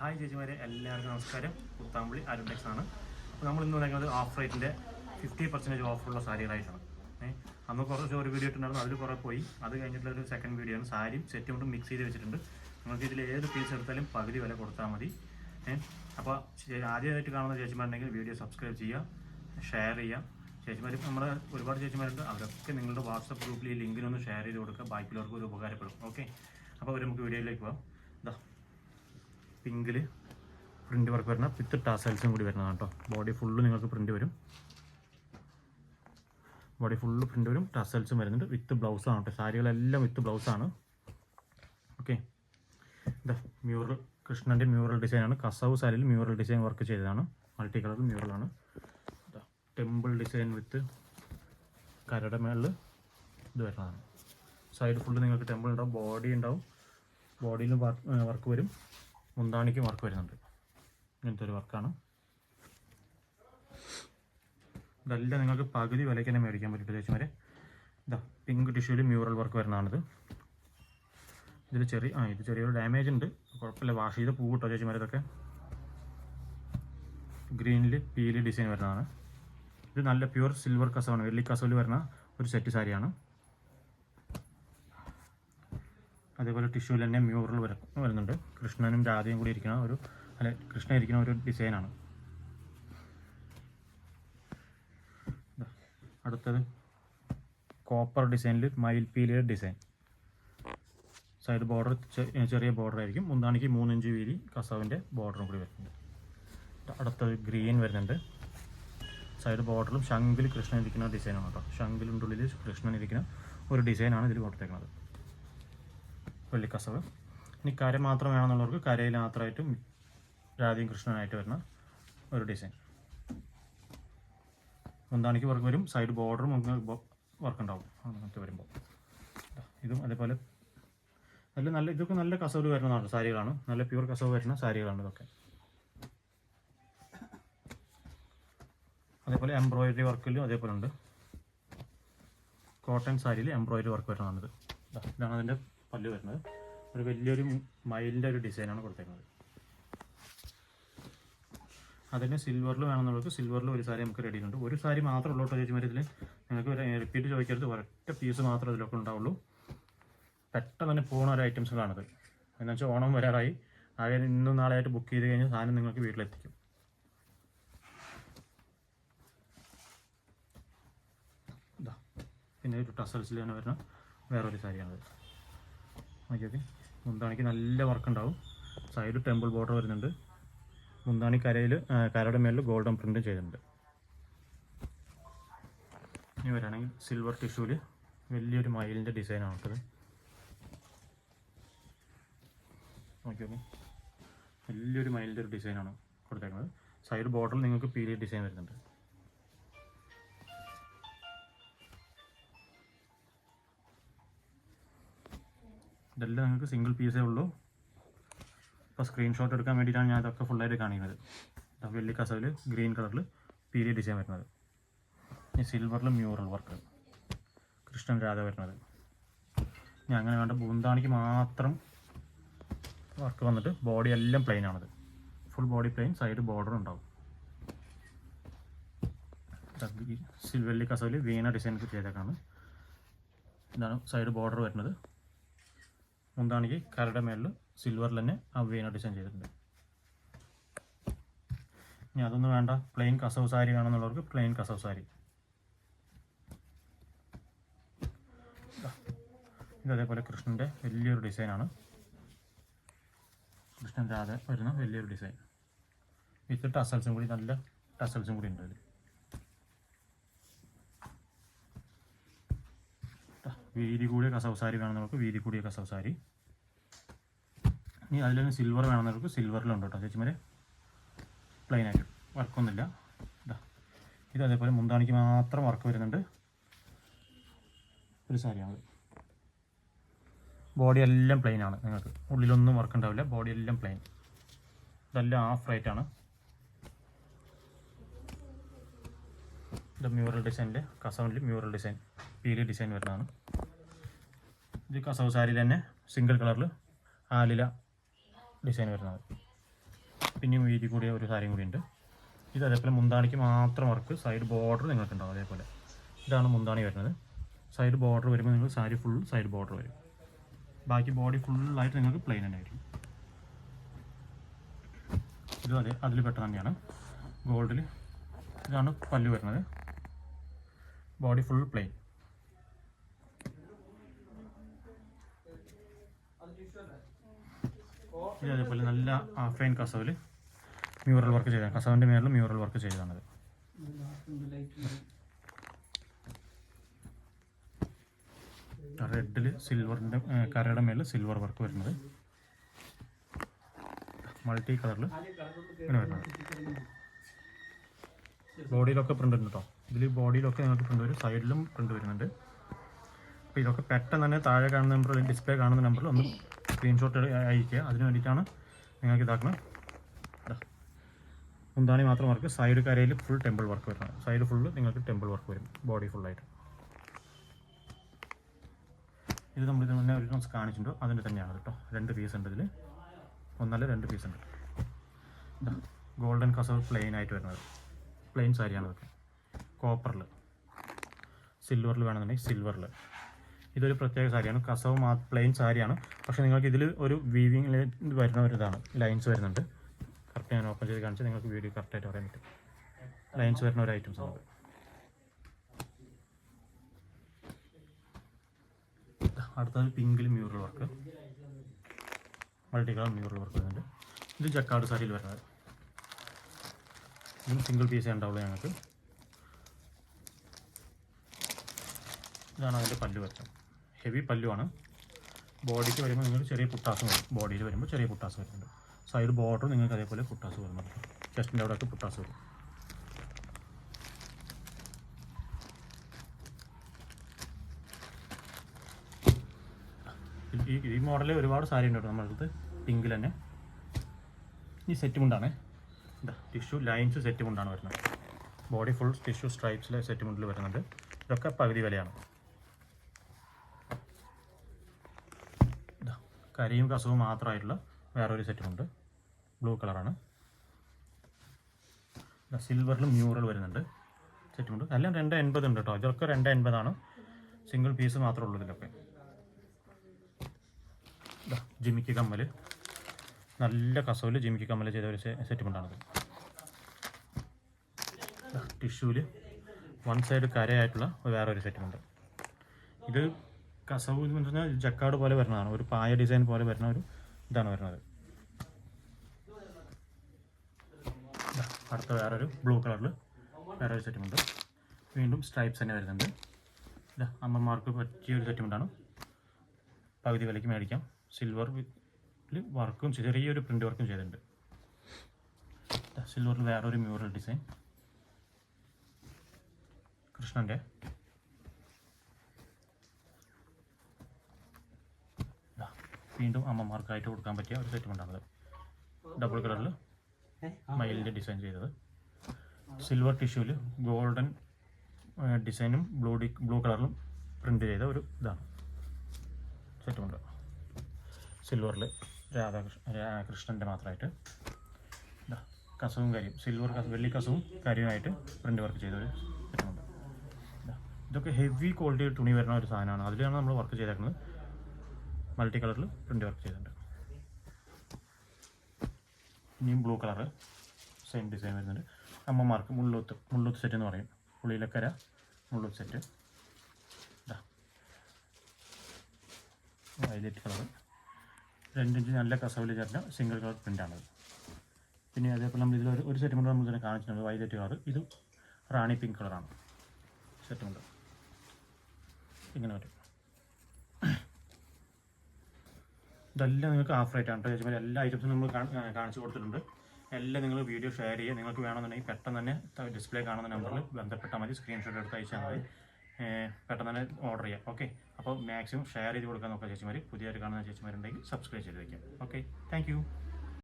Hi ചേച്ചിമാരെ എല്ലാവർക്കും നമസ്കാരം. കുത്താമ്പുള്ളി അരുടെക്സ് ആണ്. അപ്പോൾ നമ്മൾ ഇന്ന് പറയുന്നത് ഓഫ് റേറ്റിന്റെ ഫിഫ്റ്റി പെർസെന്റേജ് ഓഫറുള്ള സാരികളായിട്ടാണ്. ഏഹ് അന്ന് കുറച്ച് ഒരു വീഡിയോ ഇട്ടുണ്ടായിരുന്നു അതിൽ കുറേ പോയി. അത് കഴിഞ്ഞിട്ടുള്ള ഒരു സെക്കൻഡ് വീഡിയോ ആണ്. സാരിയും സെറ്റും കൊണ്ടും മിക്സ് ചെയ്ത് വെച്ചിട്ടുണ്ട്. നിങ്ങൾക്ക് ഇതിൽ ഏത് പീസ് എടുത്താലും പകുതി വില കൊടുത്താൽ മതി. ഏഹ് അപ്പോൾ ആദ്യമായിട്ട് കാണുന്ന ചേച്ചിമാരുണ്ടെങ്കിൽ വീഡിയോ സബ്സ്ക്രൈബ് ചെയ്യുക ഷെയർ ചെയ്യുക. ചേച്ചിമാർ നമ്മുടെ ഒരുപാട് ചേച്ചിമാരുണ്ട്. അവരൊക്കെ നിങ്ങളുടെ വാട്സപ്പ് ഗ്രൂപ്പിൽ ഈ ലിങ്കിനൊന്ന് ഷെയർ ചെയ്ത് കൊടുക്കുക. ബാക്കിയുള്ളവർക്ക് ഒരു ഉപകാരപ്പെടും. ഓക്കെ? അപ്പോൾ നമുക്ക് വീഡിയോയിലേക്ക് പോകാം ഇതാ പിങ്കിൽ പ്രിന്റ് വർക്ക് വരുന്ന വിത്ത് ടാസൽസും കൂടി വരുന്നതാണ് കേട്ടോ ബോഡി ഫുള്ള് നിങ്ങൾക്ക് പ്രിന്റ് വരും. ബോഡി ഫുള്ള് പ്രിന്റ് വരും. ടസൽസും വരുന്നുണ്ട്. വിത്ത് ബ്ലൗസാണ് കേട്ടോ സാരികളെല്ലാം വിത്ത് ബ്ലൗസാണ് ഓക്കെ ഇതാ മ്യൂറൽ കൃഷ്ണന്റെ മ്യൂറൽ ഡിസൈനാണ് കസവ് സാരിയിൽ മ്യൂറൽ ഡിസൈൻ വർക്ക് ചെയ്തതാണ്. മൾട്ടി കളർ മ്യൂറലാണ് ടെമ്പിൾ ഡിസൈൻ വിത്ത് കരട മേളിൽ ഇത് വരുന്നതാണ്. സൈഡ് ഫുള്ള് നിങ്ങൾക്ക് ടെമ്പിൾ ഉണ്ടാവും ബോഡി ഉണ്ടാവും. ബോഡിയിലും വർക്ക് വരും. മുന്താണിക്കും വർക്ക് വരുന്നുണ്ട്. ഇങ്ങനത്തെ ഒരു വർക്കാണ് ഇതല്ല നിങ്ങൾക്ക് പകുതി വിലയ്ക്ക് തന്നെ മേടിക്കാൻ പറ്റും ചേച്ചിമാരെ ഇതാ പിങ്ക് ടിഷ്യൂവിൽ മ്യൂറൽ വർക്ക് വരുന്നതാണിത്. ഇതിൽ ചെറിയ ആ ഇത് ചെറിയൊരു ഡാമേജ് ഉണ്ട്. കുഴപ്പമില്ല വാഷ് ചെയ്ത് പൂ കിട്ടോ ചേച്ചിമാരെ ഇതൊക്കെ. ഗ്രീനിൽ പീലി ഡിസൈൻ വരുന്നതാണ്. ഇത് നല്ല പ്യുവർ സിൽവർ കസവാണ് വെള്ളി കസവിൽ വരുന്ന ഒരു സെറ്റ് സാരിയാണ്. അതേപോലെ ടിഷ്യൂവിൽ തന്നെ മ്യൂറൽ വര വരുന്നുണ്ട്. കൃഷ്ണനും രാധയും കൂടി ഇരിക്കുന്ന ഒരു അല്ലെ കൃഷ്ണ ഇരിക്കുന്ന ഒരു ഡിസൈനാണ് അടുത്തത് കോപ്പർ ഡിസൈനിൽ മയിൽപീലിയുടെ ഡിസൈൻ സൈഡ് ബോർഡർ ചെറിയ ബോർഡർ ആയിരിക്കും. മുന്താണിക്ക് മൂന്നിഞ്ച് വീതി കസവിന്റെ ബോർഡറും കൂടി വരുന്നുണ്ട്. അടുത്തത് ഗ്രീൻ വരുന്നുണ്ട്. സൈഡ് ബോർഡറിലും ശംഖിൽ കൃഷ്ണൻ ഇരിക്കുന്ന ഡിസൈനാണ് കേട്ടോ. ശംഖിലിന്റെ ഉള്ളിൽ കൃഷ്ണൻ ഇരിക്കുന്ന ഒരു ഡിസൈനാണ് ഇതിൽ കൊടുത്തേക്കുന്നത് വെള്ളിക്കസവ്. ഇനി കര മാത്രം വേണമെന്നുള്ളവർക്ക് കരയിൽ മാത്രമായിട്ടും രാധയും കൃഷ്ണനായിട്ട് വരുന്ന ഒരു ഡിസൈൻ മുന്താണിക്ക് വർക്ക് വരും സൈഡ് ബോർഡറും വർക്ക് ഉണ്ടാവും. അങ്ങനത്തെ വരുമ്പോൾ ഇതും അതേപോലെ നല്ല നല്ല ഇതൊക്കെ നല്ല കസവ് വരുന്നതാണ് സാരികളാണ്. നല്ല പ്യൂർ കസവ് വരുന്ന സാരികളാണ് ഇതൊക്കെ. അതേപോലെ എംബ്രോയിഡറി വർക്കിലും അതേപോലെ ഉണ്ട്. കോട്ടൺ സാരിയിൽ എംബ്രോയിഡറി വർക്ക് വരുന്നതാണിത്. ഇതാണ് അതിന്റെ പല്ല് വരുന്നത്. ഒരു വലിയൊരു മയിലിന്റെ ഒരു ഡിസൈനാണ് കൊടുത്തേക്കുന്നത്. അതിന് സിൽവറിൽ വേണമെന്നുള്ളവർക്ക് സിൽവറിൽ ഒരു സാരി നമുക്ക് റെഡി ഉണ്ട് ഒരു സാരി മാത്രമേ ഉള്ളൂ കേട്ടോ ചേച്ചിമാർ ഇതിൽ നിങ്ങൾക്ക് റിപ്പീറ്റ് ചോദിക്കരുത്. ഒരൊറ്റ പീസ് മാത്രമേ ഇതിലൊക്കെ ഉണ്ടാവുള്ളൂ. പെട്ടെന്ന് തന്നെ പോകുന്ന ഒരു ഐറ്റംസുകളാണത് എന്നു വെച്ചാൽ ഓണം വരാറായി. ആകെ ഇന്നും നാളെയായിട്ട് ബുക്ക് ചെയ്ത് കഴിഞ്ഞാൽ സാധനം നിങ്ങൾക്ക് വീട്ടിലെത്തിക്കും. പിന്നെ ഒരു ടസൽസിൽ തന്നെ വരുന്ന വേറൊരു സാരിയാണത്. ഓക്കെ മുന്താണിക്ക് നല്ല വർക്ക് ഉണ്ടാവും സൈഡ് ടെമ്പിൾ ബോർഡർ വരുന്നുണ്ട്. മുന്താണി കരയിൽ കരയുടെ മേലിൽ ഗോൾഡൻ പ്രിന്റും ചെയ്തിട്ടുണ്ട്. ഇനി വരാണെങ്കിൽ സിൽവർ ടിഷ്യൂവിൽ വലിയൊരു മയിലിന്റെ ഡിസൈനാണ് കേട്ടത്. ഓക്കെ ഓക്കെ വലിയൊരു മയിലിന്റെ ഒരു ഡിസൈനാണ് കൊടുത്തേക്കുന്നത്. സൈഡ് ബോർഡറിൽ നിങ്ങൾക്ക് പീലിയ ഡിസൈൻ വരുന്നുണ്ട്. ഇതെല്ലാം നിങ്ങൾക്ക് സിംഗിൾ പീസേ ഉള്ളൂ. അപ്പോൾ സ്ക്രീൻഷോട്ട് എടുക്കാൻ വേണ്ടിയിട്ടാണ് ഞാൻ ഇതൊക്കെ ഫുള്ളായിട്ട് കാണിക്കുന്നത്. വെള്ളി കസവിൽ ഗ്രീൻ കളറിൽ പീരിയഡ് ഡിസൈൻ വരുന്നത്. ഇനി സിൽവറിൽ മ്യൂറൽ വർക്ക് കൃഷ്ണൻ രാധ വരുന്നത്. ഞാൻ അങ്ങനെ വേണ്ട ബൂന്താണിക്ക് മാത്രം വർക്ക് വന്നിട്ട് ബോഡി എല്ലാം പ്ലെയിൻ ആണത്. Full body plain side border ഉണ്ടാവും. സിൽവെള്ളി കസവിൽ വീണ ഡിസൈൻ ചെയ്തേക്കാണ്. ഇതാണ് സൈഡ് ബോർഡർ വരുന്നത്. മുന്താണിക്ക് കരയുടെ മേളിൽ സിൽവറിൽ തന്നെ ആ വീണ ഡിസൈൻ ചെയ്തിട്ടുണ്ട് ഇനി അതൊന്നും വേണ്ട പ്ലെയിൻ കസവ് സാരി വേണമെന്നുള്ളവർക്ക് പ്ലെയിൻ കസവ് സാരി ഇത് അതേപോലെ കൃഷ്ണന്റെ വലിയൊരു ഡിസൈനാണ്. കൃഷ്ണൻ രാധ വരുന്ന വലിയൊരു ഡിസൈൻ. വിത്ത് ടസൽസും കൂടി നല്ല ടസൽസും കൂടി ഉണ്ട് അതിൽ വീതി കൂടിയ കസവ് സാരി നമുക്ക് വീതി കൂടിയ കസവ് സാരി. ഇനി അതിൽ തന്നെ സിൽവർ വേണമെന്നവർക്ക് സിൽവറിലുണ്ട് കേട്ടോ ചേച്ചിമാരെ. പ്ലെയിൻ ആയിട്ട്. വർക്കൊന്നുമില്ല ഇതാ ഇത് അതേപോലെ മുന്താണിക്ക് മാത്രം വർക്ക് വരുന്നുണ്ട്. ഒരു സാരിയാണ് ബോഡി എല്ലാം പ്ലെയിൻ ആണ് നിങ്ങൾക്ക്. ഉള്ളിലൊന്നും വർക്ക് ഉണ്ടാവില്ല. ബോഡി എല്ലാം പ്ലെയിൻ ഇതെല്ലാം ഹാഫ് റൈറ്റ് ആണ്. ഇത് മ്യൂറൽ ഡിസൈനിൽ കസവിൽ മ്യൂറൽ ഡിസൈൻ പീലി ഡിസൈൻ വരുന്നതാണ്. ഇത് കസവ് സാരി തന്നെ സിംഗിൾ കളറിൽ ആലില ഡിസൈൻ വരുന്നത്. പിന്നെയും വീതി കൂടിയ ഒരു സാരിയും കൂടി ഉണ്ട്. ഇത് അതേപോലെ മുന്താണിക്ക് മാത്രം വർക്ക് സൈഡ് ബോർഡർ നിങ്ങൾക്ക് ഉണ്ടാവും അതേപോലെ. ഇതാണ് മുന്താണി വരുന്നത്. സൈഡ് ബോർഡർ വരുമ്പോൾ നിങ്ങൾ സാരി ഫുൾ സൈഡ് ബോർഡർ വരും. ബാക്കി ബോഡി ഫുള്ളായിട്ട് നിങ്ങൾക്ക് പ്ലെയിൻ തന്നെ ആയിരിക്കും ഇത് അതെ അതിൽ പെട്ട തന്നെയാണ്. ഗോൾഡിൽ ഇതാണ് പല്ല് വരുന്നത്. ബോഡി ഫുൾ പ്ലെയിൻ ഇത് അതേപോലെ നല്ല ആഫ്ലൈൻ കസവിൽ മ്യൂറൽ വർക്ക് ചെയ്തതാണ്. കസവിന്റെ മേളിൽ മ്യൂറൽ വർക്ക് ചെയ്തതാണത് റെഡിൽ സിൽവറിന്റെ കരയുടെ മേലിൽ സിൽവർ വർക്ക് വരുന്നത്. മൾട്ടി കളറിൽ ഇങ്ങനെ വരുന്നത്. ബോഡിയിലൊക്കെ പ്രിന്റ് ഉണ്ട് കേട്ടോ ഇതിൽ ബോഡിയിലൊക്കെ നിങ്ങൾക്ക് പ്രിന്റ് വരും. സൈഡിലും പ്രിന്റ് വരുന്നുണ്ട്. അപ്പോൾ ഇതൊക്കെ പെട്ടെന്ന് തന്നെ താഴെ കാണുന്ന നമ്പറിൽ ഡിസ്പ്ലേ കാണുന്ന നമ്പറിൽ ഒന്ന് സ്ക്രീൻഷോട്ട് അയക്കുക അതിന് വേണ്ടിയിട്ടാണ് നിങ്ങൾക്ക് ഇതാക്കുന്നത്. മുന്താണി മാത്രം വർക്ക്. സൈഡ് കരയിൽ ഫുൾ ടെമ്പിൾ വർക്ക് വരുന്നത് സൈഡ് ഫുള്ള് നിങ്ങൾക്ക് ടെമ്പിൾ വർക്ക് വരും. ബോഡി ഫുള്ളായിട്ട് ഇത് നമ്മൾ ഇതിന് മുന്നേ ഒരു ദിവസം കാണിച്ചിട്ടുണ്ടോ. അതിന്റെ തന്നെയാണ് കേട്ടോ. രണ്ട് പീസ് ഉണ്ട് ഇതിൽ ഒന്നല്ല രണ്ട് പീസ് ഉണ്ട്. ഗോൾഡൻ കസവ് പ്ലെയിൻ ആയിട്ട് വരുന്നത്. പ്ലെയിൻ സാരിയാണ് ഇതൊക്കെ. കോപ്പറിൽ സിൽവറിൽ വേണമെന്നുണ്ടെങ്കിൽ സിൽവറിൽ ഇതൊരു പ്രത്യേക സാരിയാണ്. കസവ് പ്ലെയിൻ സാരിയാണ്. പക്ഷേ നിങ്ങൾക്ക് ഇതിൽ ഒരു വീവിംഗ് വരുന്ന ഒരു ഇതാണ് ലൈൻസ് വരുന്നുണ്ട്. കറക്റ്റ് ഞാൻ ഓപ്പൺ ചെയ്ത് കാണിച്ചാൽ നിങ്ങൾക്ക് വീഡിയോ കറക്റ്റായിട്ട് പറയാൻ പറ്റും. ലൈൻസ് വരുന്ന ഒരു ഐറ്റംസ് ആണ്. അടുത്തത് പിങ്കിൽ mural work multi colour mural work വരുന്നുണ്ട്. ഇത് ജക്കാട് സാരിയിൽ വരുന്നത്. ഇതും സിംഗിൾ പീസേ ഉണ്ടാവുള്ളൂ ഞങ്ങൾക്ക് ഇതാണ് അതിന്റെ പല്ല് വരുന്നത് ഹെവി പല്ലുമാണ് ബോഡിക്ക് വരുമ്പോൾ നിങ്ങൾ ചെറിയ പുട്ടാസ് വരും. ബോഡിയിൽ വരുമ്പോൾ ചെറിയ പുട്ടാസ് വരുന്നുണ്ട്. സൈഡ് ബോർഡർ നിങ്ങൾക്ക് അതേപോലെ പുട്ടാസ് വരുന്നുണ്ട് ചെസ്റ്റിന്റെ അവിടെയൊക്കെ പുട്ടാസ് വരും. ഈ ഈ മോഡലിൽ ഒരുപാട് സാരി ഉണ്ട് കേട്ടോ നമ്മളടുത്ത്. പിങ്കിൽ തന്നെ. ഈ സെറ്റ് മുണ്ടാണ് ടിഷ്യൂ ലൈൻസ് സെറ്റ് മുണ്ടാണ് വരുന്നത്. ബോഡി ഫുൾ ടിഷ്യൂ സ്ട്രൈപ്സിലെ സെറ്റ് മുണ്ടിൽ വരുന്നുണ്ട്. ഇതൊക്കെ പകുതി വിലയാണ് ഇതാ കരിയും കസവും മാത്രമായിട്ടുള്ള വേറൊരു സെറ്റുമുണ്ട് ബ്ലൂ കളറാണ് സിൽവറിൽ മ്യൂറൽ വരുന്നുണ്ട്. സെറ്റുമുണ്ട് എല്ലാം രണ്ട് എൺപത് ഉണ്ട് കേട്ടോ ഇതൊക്കെ രണ്ട് എൺപതാണ് സിംഗിൾ പീസ് മാത്രമേ ഉള്ളൂ ഇതിലൊക്കെ. ജിമിക്ക് കമ്മൽ നല്ല കസവിൽ ജിമിക്ക് കമ്മൽ ചെയ്ത ഒരു സെറ്റുമുണ്ടാണത് ടിഷ്യൂൽ വൺ സൈഡ് കരയായിട്ടുള്ള വേറൊരു സെറ്റുമുണ്ട് ഇത് കസവ് എന്ന് പറഞ്ഞാൽ ജക്കാട് പോലെ വരുന്നതാണ്. ഒരു പായ ഡിസൈൻ പോലെ വരുന്ന ഒരു ഇതാണ് വരുന്നത്. അടുത്ത വേറൊരു ബ്ലൂ കളറിൽ വേറെ ഒരു സെറ്റുമുണ്ട് വീണ്ടും സ്ട്രൈപ്സ് തന്നെ വരുന്നുണ്ട്. അമ്മമാർക്ക് പറ്റിയ ഒരു സെറ്റുമുണ്ടാണ് പകുതി വിലയ്ക്ക് മേടിക്കാം. സിൽവർ വർക്കും ചെറിയൊരു പ്രിന്റ് വർക്കും ചെയ്തിട്ടുണ്ട്. സിൽവറിൽ വേറൊരു മ്യൂറൽ ഡിസൈൻ കൃഷ്ണന്റെ വീണ്ടും അമ്മമാർക്കായിട്ട് കൊടുക്കാൻ പറ്റിയ ഒരു സെറ്റും ഉണ്ടാകുന്നത് ഡബിൾ കളറിൽ മയിലിന്റെ ഡിസൈൻ ചെയ്തത്. സിൽവർ ടിഷ്യൂവിൽ ഗോൾഡൻ ഡിസൈനും ബ്ലൂ ഡി ബ്ലൂ കളറിലും പ്രിന്റ് ചെയ്ത ഒരു ഇതാണ്. സെറ്റുമുണ്ട് സിൽവറിൽ രാധാകൃഷ്ണ കൃഷ്ണന്റെ മാത്രമായിട്ട് കസവും കരിയും സിൽവർ കസ വെള്ളി കസവും കരിയുമായിട്ട് പ്രിന്റ് വർക്ക് ചെയ്ത ഒരു സെറ്റുമുണ്ട് ഇതൊക്കെ ഹെവി ക്വാളിറ്റി തുണി വരുന്ന ഒരു സാധനമാണ്. അതിലാണ് നമ്മൾ വർക്ക് ചെയ്തേക്കുന്നത്. മൾട്ടി കളറിൽ പ്രിന്റ് വർക്ക് ചെയ്തിട്ടുണ്ട്. ഇനിയും ബ്ലൂ കളറ് സെയിം ഡിസൈൻ വരുന്നുണ്ട്. അമ്മമാർക്ക് മുള്ളൂത്ത് മുള്ളൂത്ത് സെറ്റ് എന്ന് പറയും. പുളിയിലക്കര മുള്ളൂത്ത് സെറ്റ് വൈലറ്റ് കളർ രണ്ടിഞ്ച് നല്ല കസവിൽ ചേർന്ന സിംഗിൾ കളർ പ്രിന്റാണത് പിന്നെ അതേപോലെ നമ്മൾ ഇതിൽ ഒരു സെറ്റ് കൊണ്ട് നമ്മൾ തന്നെ കാണിച്ചിട്ടുണ്ട്. വയലറ്റ് കളർ ഇത് റാണി പിങ്ക് കളറാണ്. സെറ്റ് കൊണ്ട്. ഇങ്ങനെ വരും. ഇതെല്ലാം നിങ്ങൾക്ക് ആണ്. കേട്ടോ ചേച്ചിമാർ എല്ലാ ഐറ്റംസും നമ്മൾ കാണിച്ചു കൊടുത്തിട്ടുണ്ട്. എല്ലാം നിങ്ങൾ വീഡിയോ ഷെയർ ചെയ്യുക. നിങ്ങൾക്ക് വേണമെന്നുണ്ടെങ്കിൽ പെട്ടെന്ന് തന്നെ ഡിസ്പ്ലേ കാണുന്ന നമ്പറിൽ ബന്ധപ്പെട്ടാൽ മതി. സ്ക്രീൻഷോട്ട് എടുത്ത് അയച്ചാൽ മതി. പെട്ടെന്ന് തന്നെ ഓർഡർ ചെയ്യാം. ഓക്കെ അപ്പോൾ മാക്സിമം ഷെയർ ചെയ്ത് കൊടുക്കാൻ നോക്കാം ചേച്ചിമാർ പുതിയതായിട്ട് കാണുന്ന ചേച്ചിമാരുണ്ടെങ്കിൽ സബ്സ്ക്രൈബ് ചെയ്ത് വയ്ക്കാം ഓക്കെ താങ്ക്